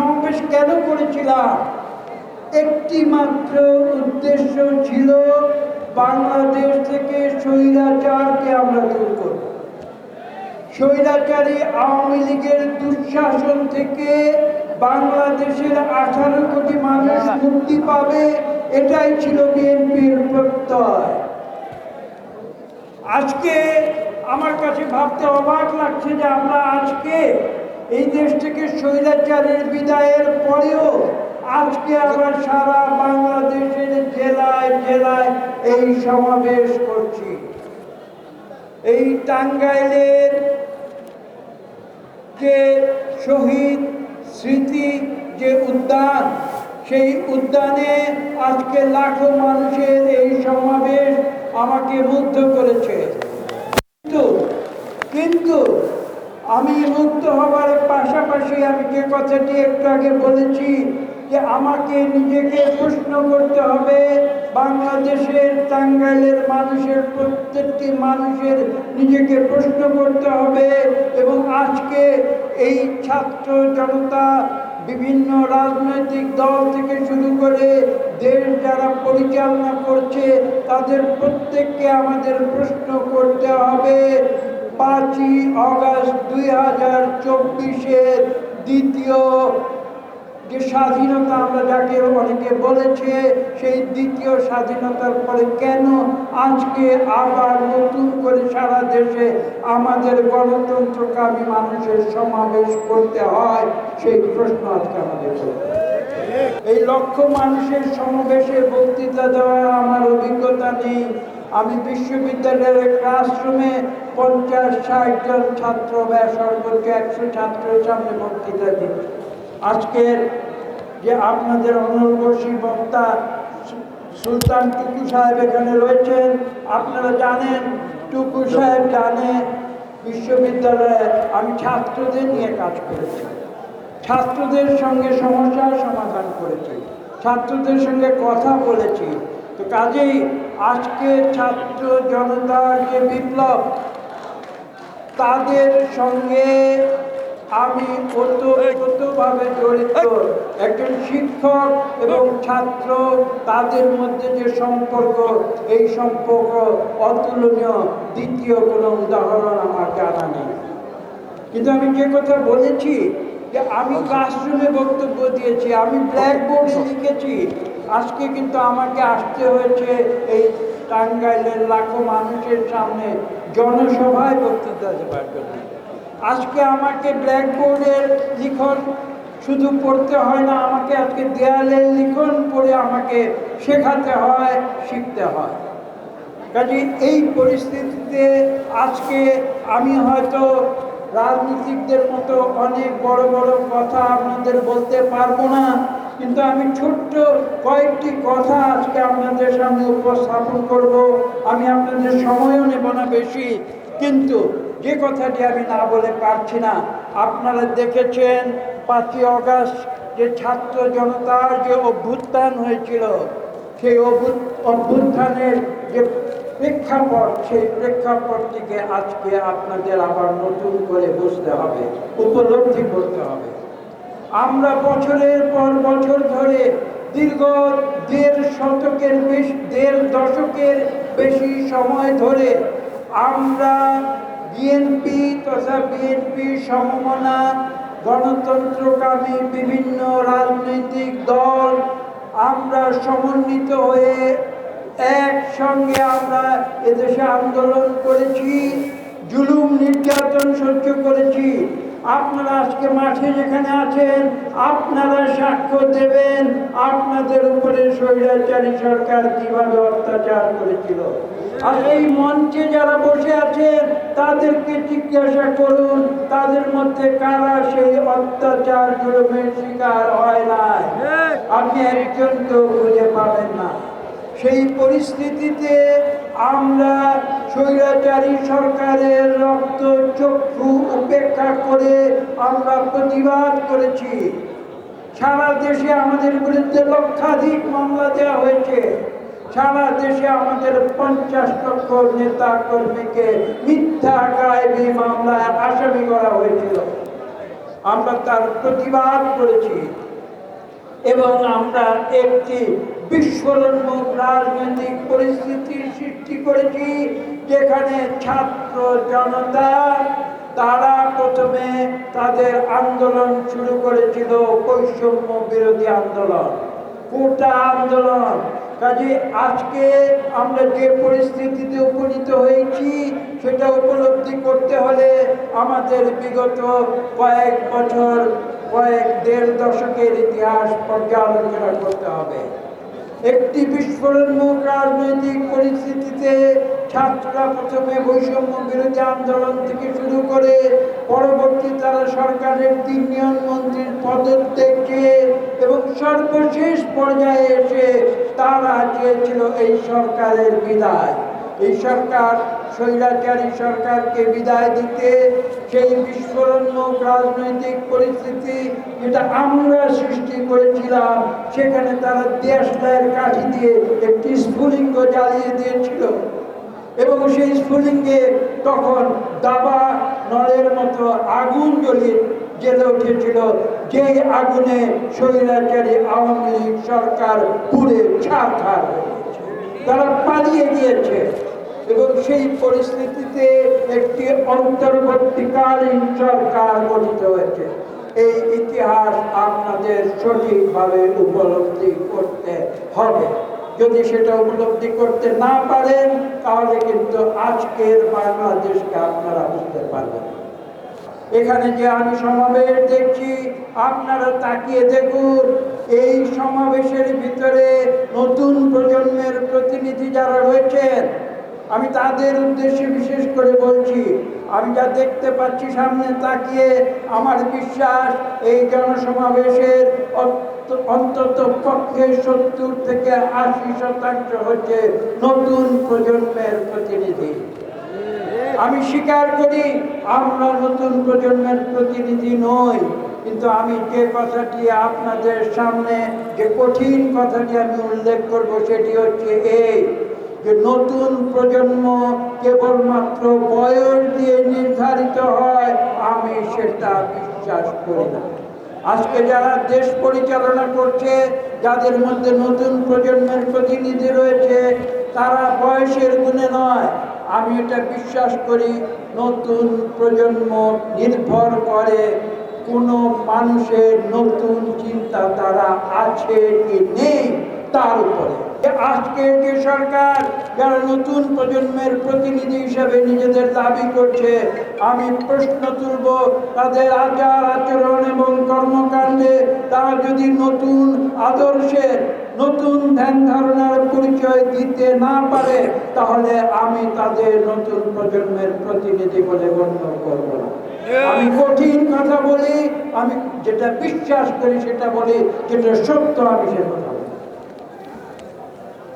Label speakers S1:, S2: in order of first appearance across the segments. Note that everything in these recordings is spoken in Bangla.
S1: সমাবেশ কেন করেছিলাম? একটি মাত্র উদ্দেশ্য ছিল বাংলাদেশ থেকে স্বৈরাচারকে আমরা দূর করব। স্বৈরাচারী আওয়ামী লীগের দুঃশাসন থেকে বাংলাদেশের আঠারো কোটি মানুষ মুক্তি পাবে, এটাই ছিল বিএনপির প্রত্যয়। আজকে আমার কাছে ভাবতে অবাক লাগছে যে আমরা আজকে এই দেশ থেকে স্বৈরাচারের বিদায়ের পরেও আজকে আবার সারা বাংলাদেশের জেলায় জেলায় এই সমাবেশ করছি। এই টাঙ্গাইলের যে শহীদ স্মৃতি, যে উদ্যান, সেই উদ্যানে আজকে লাখো মানুষের এই সমাবেশ আমাকে মুগ্ধ করেছে। কিন্তু কিন্তু আমি মুক্ত হবার পাশাপাশি আমি যে কথাটি একটু আগে বলেছি যে আমাকে নিজেকে প্রশ্ন করতে হবে। বাংলাদেশের টাঙ্গাইলের মানুষের, প্রত্যেকটি মানুষের নিজেকে প্রশ্ন করতে হবে এবং আজকে এই ছাত্র জনতা বিভিন্ন রাজনৈতিক দল থেকে শুরু করে দেশ যারা পরিচালনা করছে, তাদের প্রত্যেককে আমাদের প্রশ্ন করতে হবে। পাঁচই অগস্ট দুই হাজার চব্বিশের দ্বিতীয় যে স্বাধীনতা আমরা যাকে অনেকে বলেছে, সেই দ্বিতীয় স্বাধীনতার পরে কেন আজকে আবার নতুন করে সারা দেশে আমাদের গণতন্ত্রকামী মানুষের সমাবেশ করতে হয়? সেই প্রশ্ন আজকে আমাদের এই লক্ষ মানুষের সমাবেশে বক্তৃতা দেওয়ার আমার অভিজ্ঞতা নেই। আমি বিশ্ববিদ্যালয়ের ক্লাসরুমে পঞ্চাশ, ষাট জন ছাত্র বা সর্বোচ্চ একশো ছাত্রের সামনে বক্তৃতা দিই। আজকের যে আপনাদের অনর্বশী বক্তা সুলতান টুকু সাহেব এখানে রয়েছেন, আপনারা জানেন, টুকু সাহেব জানে, বিশ্ববিদ্যালয়ে আমি ছাত্রদের নিয়ে কাজ করেছি। ছাত্রদের সঙ্গে সমস্যার সমাধান করেছি। ছাত্রদের সঙ্গে কথা বলেছি। তো কাজেই আজকে ছাত্র জনতার যে বিপ্লব, তাদের সঙ্গে আমি ওতপ্রোতভাবে জড়িত। একজন শিক্ষক এবং ছাত্র, তাদের মধ্যে যে সম্পর্ক, এই সম্পর্ক অতুলনীয়। দ্বিতীয় কোনো উদাহরণ আমার জানা নেই। কিন্তু আমি যে কথা বলেছি যে আমি ক্লাসরুমে বক্তব্য দিয়েছি আমি ব্ল্যাকবোর্ডে লিখেছি। আজকে কিন্তু আমাকে আসতে হয়েছে এই টাঙ্গাইলের লাখো মানুষের সামনে জনসভায় বক্তৃতা দেওয়ার জন্য। আজকে আমাকে ব্ল্যাকবোর্ডের লিখন শুধু পড়তে হয় না আমাকে আজকে দেয়ালের লিখন পড়ে আমাকে শেখাতে হয় শিখতে হয়। কাজে এই পরিস্থিতিতে আজকে আমি হয়তো রাজনীতিকদের মতো অনেক বড় বড় কথা আপনাদের বলতে পারব না, কিন্তু আমি ছোট্ট কয়েকটি কথা আজকে আপনাদের সামনে উপস্থাপন করব। আমি আপনাদের সময়ও নেব না বেশি, কিন্তু যে কথাটি আমি না বলে পারছি না, আপনারা দেখেছেন পাঁচই অগাস্ট যে ছাত্র জনতার যে অভ্যুত্থান হয়েছিল, সেই অভ্যু- অভ্যুত্থানের যে প্রেক্ষাপট, সেই প্রেক্ষাপটটিকে আজকে আপনাদের আবার নতুন করে বুঝতে হবে, উপলব্ধি করতে হবে। আমরা বছরের পর বছর ধরে দীর্ঘ দেড় শতকের বেশি, দেড় দশকের বেশি সময় ধরে আমরা বিএনপি তথা বিএনপি সমমনা, গণতন্ত্রকামী বিভিন্ন রাজনৈতিক দল, আমরা সমন্বিত হয়ে একসঙ্গে আমরা এদেশে আন্দোলন করেছি, জুলুম নির্যাতন সহ্য করেছি। আপনারা আজকে মাঠে যেখানে আছেন, আপনারা সাক্ষ্য দেবেন, আপনাদের উপরে স্বৈরাচারী সরকার কীভাবে অত্যাচার করেছিল। আর এই মঞ্চে যারা বসে আছেন, তাদেরকে জিজ্ঞাসা করুন, তাদের মধ্যে কারা সেই অত্যাচার, জুলুমের শিকার হয় নাই? আপনি একজনকেও খুঁজে পাবেন না। সেই পরিস্থিতিতে আমরা স্বৈরাচারী সরকারের রক্ত চক্ষু উপেক্ষা করে আমরা প্রতিবাদ করেছি। সারা দেশে আমাদের বিরুদ্ধে লক্ষাধিক মামলা দেওয়া হয়েছে। সারা দেশে আমাদের পঞ্চাশ লক্ষ নেতা কর্মীকে মিথ্যা গায়েবী মামলায় আসামি করা হয়েছিল। আমরা তার প্রতিবাদ করেছি। এবং আমরা একটি বিস্ফোরণমুখ রাজনৈতিক পরিস্থিতির সৃষ্টি করেছি, যেখানে ছাত্র জনতা তারা প্রথমে তাদের আন্দোলন শুরু করেছিল বৈষম্য বিরোধী আন্দোলন, কোটা আন্দোলন। কাজে আজকে আমরা যে পরিস্থিতিতে উপনীত হয়েছি, সেটা উপলব্ধি করতে হলে আমাদের বিগত কয়েক বছর, কয়েক দেড় দশকের ইতিহাস পর্যালোচনা করতে হবে। একটি বিস্ফোরণমুখ রাজনৈতিক পরিস্থিতিতে ছাত্ররা প্রথমে বৈষম্য বিরোধী আন্দোলন থেকে শুরু করে পরবর্তী তারা সরকারের তিনজন মন্ত্রীর পদত্যাগকে এবং সর্বশেষ পর্যায়ে এসে তারা চেয়েছিল এই সরকারের বিদায়। এই সরকার স্বৈরাচারী সরকারকে বিদায় দিতে, সেই বিস্ফোরণমুখ রাজনৈতিক পরিস্থিতি যেটা আমরা সৃষ্টি করেছিলাম, সেখানে তারা দেশলাইয়ের কাঠি দিয়ে একটি স্ফুলিঙ্গ জ্বালিয়ে দিয়েছিল এবং সেই স্ফুলিঙ্গে তখন দাবা, নলের মতো আগুন জ্বলিয়ে জেলে উঠেছিল যে আগুনে স্বৈরাচারী আওয়ামী লীগ সরকার পুড়ে গেছে। তারা পালিয়ে গিয়েছে এবং সেই পরিস্থিতিতে একটি অন্তর্বর্তীকালীন সরকার গঠিত হয়েছে। এই ইতিহাস আপনাদের সঠিকভাবে উপলব্ধি করতে হবে। যদি সেটা উপলব্ধি করতে না পারেন, তাহলে কিন্তু আজকের বাংলাদেশকে আপনারা বুঝতে পারবেন। এখানে যে আমি সমাবেশ দেখছি, আপনারা তাকিয়ে দেখুন, এই সমাবেশের ভিতরে নতুন প্রজন্মের প্রতিনিধি যারা রয়েছেন আমি তাদের উদ্দেশ্যে বিশেষ করে বলছি, আমি যা দেখতে পাচ্ছি সামনে তাকিয়ে, আমার বিশ্বাস এই জনসমাবেশের অন্তত পক্ষে সত্তর থেকে আশি শতাংশ হচ্ছে নতুন প্রজন্মের প্রতিনিধি। আমি স্বীকার করি, আমরা নতুন প্রজন্মের প্রতিনিধি নই, কিন্তু আমি যে কথাটি আপনাদের সামনে, যে কঠিন কথাটি আমি উল্লেখ করব সেটি হচ্ছে এই যে নতুন প্রজন্ম কেবলমাত্র বয়স দিয়ে নির্ধারিত হয়, আমি সেটা বিশ্বাস করি না। আজকে যারা দেশ পরিচালনা করছে, যাদের মধ্যে নতুন প্রজন্মের প্রতিনিধি রয়েছে, তারা বয়সের গুণে নয়। আমি এটা বিশ্বাস করি, নতুন প্রজন্ম নির্ভর করে কোনো মানুষের নতুন চিন্তা তারা আছে কি নেই, তার উপরে। যে আজকের যে সরকার যারা নতুন প্রজন্মের প্রতিনিধি হিসেবে নিজেদের দাবি করছে, আমি প্রশ্ন তুলব, তাদের আচার আচরণ এবং কর্মকাণ্ডে তারা যদি নতুন আদর্শের, নতুন ধ্যান ধারণার পরিচয় দিতে না পারে, তাহলে আমি তাদের নতুন প্রজন্মের প্রতিনিধি বলে গণ্য করব না। আমি কঠিন কথা বলি, আমি যেটা বিশ্বাস করি সেটা বলি, যেটা সত্য আমি সে কথা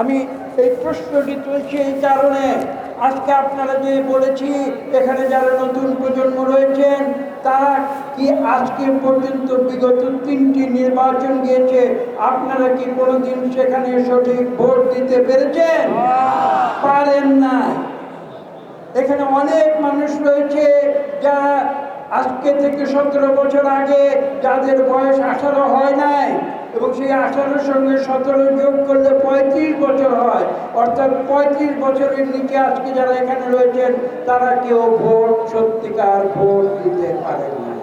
S1: আমি এই প্রশ্নটি তুলছি এই কারণে। আজকে আপনারা যে বলেছি, এখানে যারা নতুন প্রজন্ম রয়েছেন, তারা কি আজকে পর্যন্ত বিগত তিনটি নির্বাচন গিয়েছে, আপনারা কি কোনোদিন সেখানে সঠিক ভোট দিতে পেরেছেন? পারেন না এখানে অনেক মানুষ রয়েছে যারা আজকে থেকে সতেরো বছর আগে যাদের বয়স আঠারো হয় নাই, এবং সেই আঠারোর সঙ্গে সতেরো যোগ করলে পঁয়ত্রিশ বছর হয়, অর্থাৎ পঁয়ত্রিশ বছরের নিচে আজকে যারা এখানে রয়েছেন, তারা কেউ ভোট, সত্যিকার ভোট দিতে পারেন না।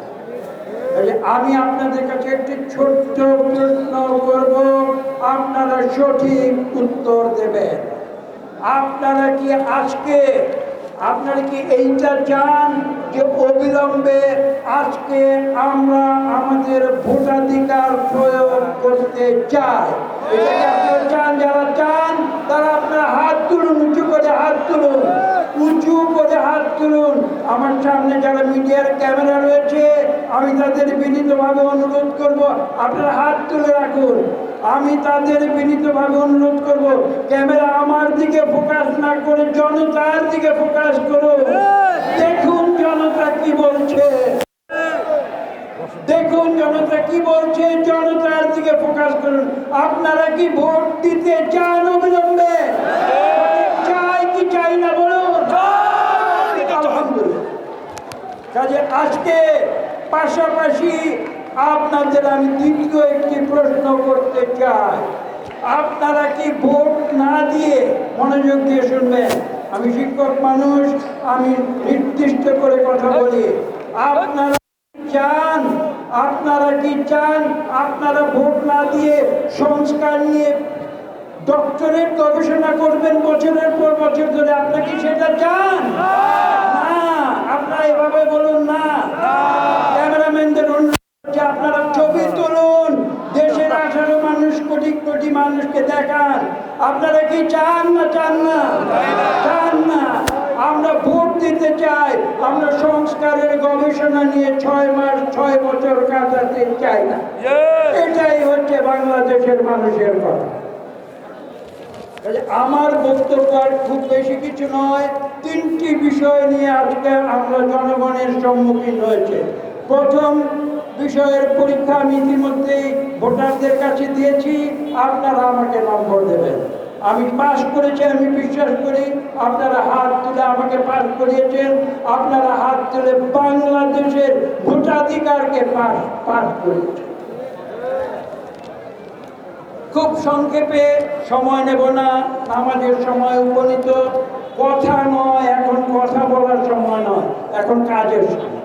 S1: আমি আপনাদের কাছে একটি ছোট্ট প্রশ্ন করব, আপনারা সঠিক উত্তর দেবেন। আপনারা কি আজকে আপনারা কি এইটা চান যে অবিলম্বে আজকে আমরা আমাদের ভোটাধিকার প্রয়োগ করতে চাই? চান? যারা চান, তারা আপনার হাত তুলুন, উঁচু করে হাত তুলুন। উঁচু করে হাত তুলুন। আমার সামনে যারা মিডিয়ার ক্যামেরা রয়েছে আমি তাদের বিনীতভাবে অনুরোধ করব আপনারা হাত তুলে রাখুন। আমি তাদের বিনীতভাবে অনুরোধ করব ক্যামেরা আমার দিকে ফোকাস না করে জনতার দিকে ফোকাস করুন। দেখুন জনতা কি বলছে। দেখুন জনতা কি বলছে জনতার দিকে ফোকাস করুন। আপনারা কি ভোট দিতে চান অবিলম্বে? চাই কি চাই না বলুন? আলহামদুলিল্লাহ। কাজে আজকে পাশাপাশি আপনাদের আমি দ্বিতীয় একটি প্রশ্ন করতে চাই। আপনারা কি ভোট না দিয়ে মনোযোগ দিয়ে শুনবেন? আমি শিক্ষক মানুষ, আমি নির্দিষ্ট করে কথা বলি। আপনারা চান? আপনারা কি চান? আপনারা ভোট না দিয়ে সংস্কার নিয়ে ডক্টরেট গবেষণা করবেন বছরের পর বছর ধরে? আপনারা কি সেটা চান? আপনারা এভাবে বলুন না। ক্যামেরাম্যানদের অনুরোধ আপনারা ছবি তুলুন। দেশের আঠারো মানুষ কোটি কোটি মানুষকে দেখান। আপনারা কি চান না চান না? চান না। আমরা ভোট দিতে চাই। আমরা সংস্কারের গবেষণা নিয়ে ছয় মাস ছয় বছর কাটাতে চাই না। এটাই হচ্ছে বাংলাদেশের মানুষের কথা। আমার বক্তব্য আর খুব বেশি কিছু নয়, তিনটি বিষয় নিয়ে আজকে আমরা জনগণের সম্মুখীন হয়েছে। প্রথম বিষয়ের পরীক্ষা আমি ইতিমধ্যেই ভোটারদের কাছে দিয়েছি, আপনারা আমাকে নম্বর দেবেন। আমি পাস করেছি, আমি বিশ্বাস করি, আপনারা হাত তুলে আমাকে পাস করিয়েছেন, আপনারা হাত তুলে বাংলাদেশের ভোটাধিকারকে পাস পাস করিয়েছেন। খুব সংক্ষেপে, সময় নেব না। আমাদের সময় উপনীত। কথা নয়, এখন কথা বলার সময় নয়, এখন কাজের সময়।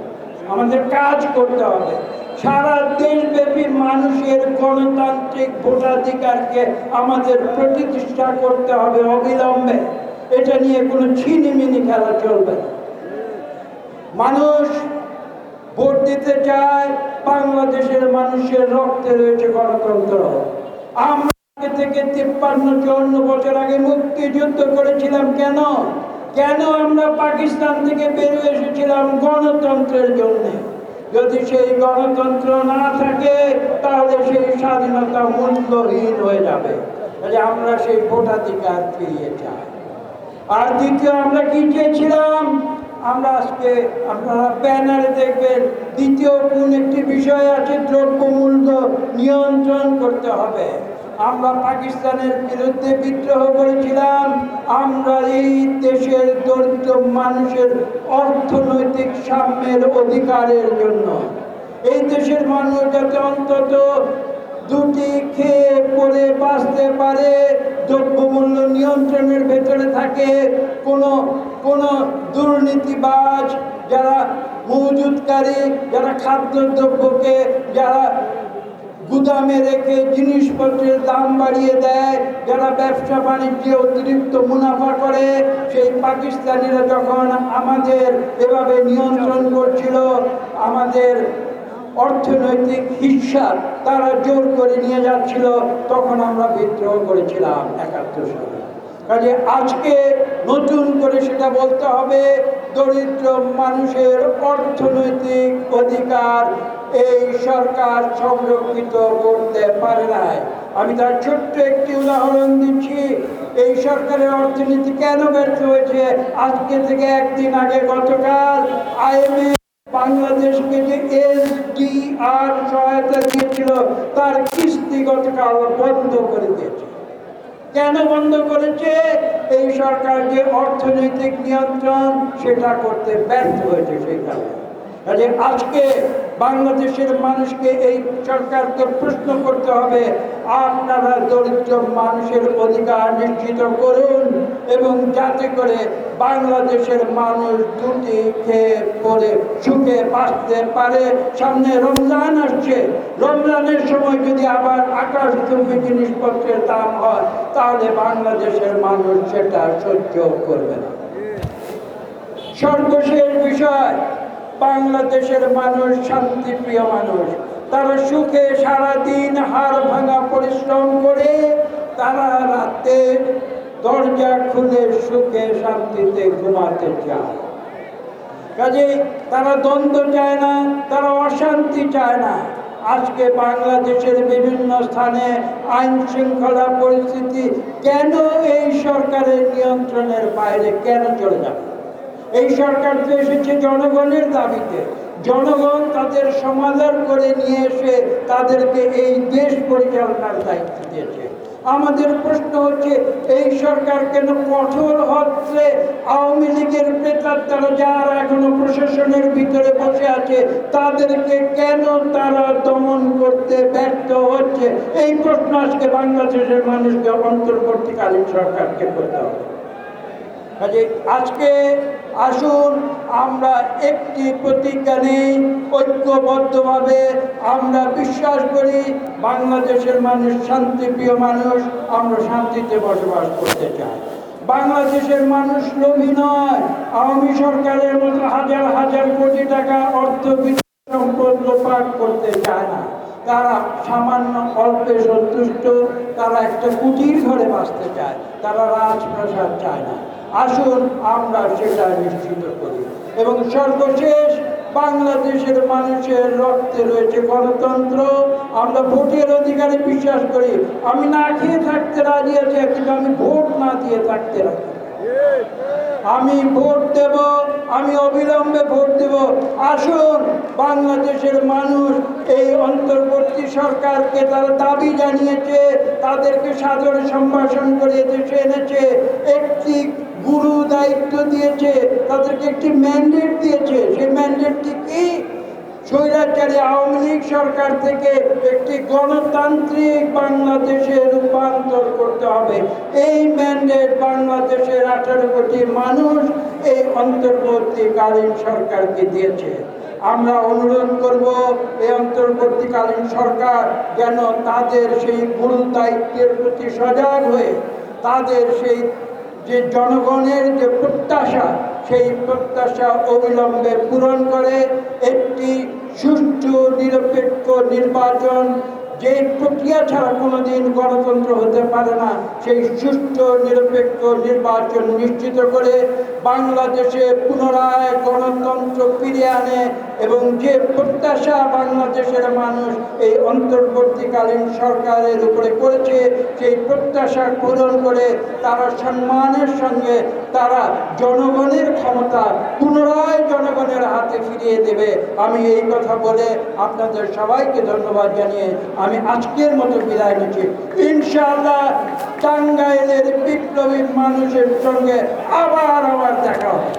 S1: আমাদের কাজ করতে হবে। সারা দেশব্যাপী মানুষের গণতান্ত্রিক ভোটাধিকারকে আমাদের প্রতিষ্ঠা করতে হবে অবিলম্বে। এটা নিয়ে কোনো ছিনিমিনি খেলা চলবে না। মানুষ ভোট দিতে চায়, বাংলাদেশের মানুষের রক্তে রয়েছে গণতন্ত্র। আমরা থেকে তিপ্পান্ন চুয়ান্ন বছর আগে মুক্তিযুদ্ধ করেছিলাম কেন? কেন আমরা পাকিস্তান থেকে বেরিয়ে এসেছিলাম গণতন্ত্রের জন্য? যদি সেই গণতন্ত্র না থাকে, তাহলে সেই স্বাধীনতা মূল্যহীন হয়ে যাবে। তাহলে আমরা সেই ভোটাধিকার ফিরিয়ে চাই। আর দ্বিতীয়, আমরা কি চেয়েছিলাম? আমরা আজকে আপনারা ব্যানারে দেখবেন দ্বিতীয় কোন একটি বিষয় আছে দ্রব্যমূল্য নিয়ন্ত্রণ করতে হবে। আমরা পাকিস্তানের বিরুদ্ধে বিদ্রোহ করেছিলাম। আমরা এই দেশের দরিদ্র মানুষের অর্থনৈতিক সাম্যের অধিকারের জন্য। এই দেশের মানুষ যাতে অন্তত দুটি খেয়ে পরে বাঁচতে পারে, দ্রব্যমূল্য নিয়ন্ত্রণের ভেতরে থাকে, কোনো কোনো দুর্নীতিবাজ যারা মজুদকারী যারা খাদ্যদ্রব্যকে যারা গুদামে রেখে জিনিসপত্রের দাম বাড়িয়ে দেয়, যারা ব্যবসা বাণিজ্যে অতিরিক্ত মুনাফা করে, সেই পাকিস্তানিরা যখন আমাদের এভাবে নিয়ন্ত্রণ করছিল, আমাদের অর্থনৈতিক হিসাব তারা জোর করে নিয়ে যাচ্ছিল, তখন আমরা বিদ্রোহ করেছিলাম একাত্তর সালে। কাজে আজকে নতুন করে সেটা বলতে হবে, দরিদ্র মানুষের অর্থনৈতিক অধিকার এই সরকার সংরক্ষিত করতে পারে নাই। আমি তার ছোট্ট একটি উদাহরণ দিচ্ছি। এই সরকারের অর্থনীতি কেন ব্যর্থ হয়েছে? আজকে থেকে একদিন আগে গতকাল আইএমএফ বাংলাদেশকে যে এসডিআর সহায়তা দিয়েছিল, তার কিস্তি গতকাল বন্ধ করে দিয়েছে। কেন বন্ধ করেছে? সরকার যে অর্থনৈতিক নিয়ন্ত্রণ সেটা করতে ব্যর্থ হয়েছে সেই কারণে। আজকে বাংলাদেশের মানুষকে এই সরকারকে প্রশ্ন করতে হবে, আপনারা দরিদ্র মানুষের অধিকার নিশ্চিত করুন এবং যাতে করে বাংলাদেশের মানুষ দুটি খেয়ে পরে সুখে বাঁচতে পারে। সামনে রমজান আসছে। রমজানের সময় যদি আবার আকাশ জিনিসপত্রের দাম হয়, তাহলে বাংলাদেশের মানুষ সেটা সহ্য করবে না। সর্বশেষ বিষয় বাংলাদেশের মানুষ, শান্তিপ্রিয় মানুষ, তারা সুখে সারাদিন হাড় ভাঙা পরিশ্রম করে তারা রাতে দরজা খুলে সুখে শান্তিতে ঘুমাতে চায়। কাজে তারা দ্বন্দ্ব চায় না, তারা অশান্তি চায় না। আজকে বাংলাদেশের বিভিন্ন স্থানে আইন শৃঙ্খলা পরিস্থিতি কেন এই সরকারের নিয়ন্ত্রণের বাইরে কেন চলে যাবে? এই সরকার তো এসেছে জনগণের দাবিতে, জনগণ তাদের সমাধান করে নিয়ে এসে তাদেরকে এই দেশ পরিচালনার দায়িত্ব দিয়েছে। আমাদের প্রশ্ন হচ্ছে, এই সরকার কেন কঠোর হচ্ছে? আওয়ামী লীগের প্রেতার তারা যারা এখনও প্রশাসনের ভিতরে বসে আছে, তাদেরকে কেন তারা দমন করতে ব্যর্থ হচ্ছে? এই প্রশ্ন আজকে বাংলাদেশের মানুষকে অন্তর্বর্তীকালীন সরকারকে করতে হবে। আজকে আসুন, আমরা একটি প্রতিজ্ঞা নেই, ঐক্যবদ্ধভাবে আমরা বিশ্বাস করি, বাংলাদেশের মানুষ শান্তিপ্রিয় মানুষ, আমরা শান্তিতে বসবাস করতে চাই। বাংলাদেশের মানুষ লোভী নয়, আওয়ামী সরকারের মতো হাজার হাজার কোটি টাকা অর্থ সম্পদ লোপাট করতে চায় না। তারা সামান্য অল্পে সন্তুষ্ট, তারা একটা কুটির ঘরে বাঁচতে চায়, তারা রাজপ্রাসাদ চায় না। আসুন আমরা সেটা নিশ্চিত করি। এবং সর্বশেষ বাংলাদেশের মানুষের রক্তে রয়েছে গণতন্ত্র। আমরা ভোটের অধিকারে বিশ্বাস করি। আমি না খেয়ে থাকতে রাজি আছি, কিন্তু আমি ভোট না দিয়ে থাকতে রাজি। আমি ভোট দেব, আমি অবিলম্বে ভোট দেব। আসুন, বাংলাদেশের মানুষ এই অন্তর্বর্তী সরকারকে তারা দাবি জানিয়েছে, তাদেরকে সাদরে সম্ভাষণ করে দেশে এনেছে। একটি গুরু দায়িত্ব দিয়েছে, তাদেরকে একটি ম্যান্ডেট দিয়েছে। সেই ম্যান্ডেটটি কি? স্বৈরাচারী আওয়ামী লীগ সরকার থেকে একটি গণতান্ত্রিক বাংলাদেশে রূপান্তর করতে হবে। এই ম্যান্ডেট বাংলাদেশের আঠারো কোটি মানুষ এই অন্তর্বর্তীকালীন সরকারকে দিয়েছে। আমরা অনুরোধ করব, এই অন্তর্বর্তীকালীন সরকার যেন তাদের সেই গুরু দায়িত্বের প্রতি সজাগ হয়ে, তাদের সেই যে জনগণের যে প্রত্যাশা সেই প্রত্যাশা অবিলম্বে পূরণ করে একটি সুষ্ঠু নিরপেক্ষ নির্বাচন যে প্রক্রিয়া ছাড়া কোনোদিন গণতন্ত্র হতে পারে না, সেই সুষ্ঠু, নিরপেক্ষ নির্বাচন নিশ্চিত করে বাংলাদেশে পুনরায় গণতন্ত্র ফিরিয়ে আনে এবং যে প্রত্যাশা বাংলাদেশের মানুষ এই অন্তর্বর্তীকালীন সরকারের উপরে করেছে, সেই প্রত্যাশা পূরণ করে তারা সম্মানের সঙ্গে তারা জনগণের ক্ষমতা পুনরায় জনগণের হাতে ফিরিয়ে দেবে। আমি এই কথা বলে আপনাদের সবাইকে ধন্যবাদ জানিয়ে আমি আজকের মতো বিদায় নিচ্ছি। ইনশাআল্লাহ টাঙ্গাইলের বিপ্লবী মানুষের সঙ্গে আবার আবার দেখা হবে।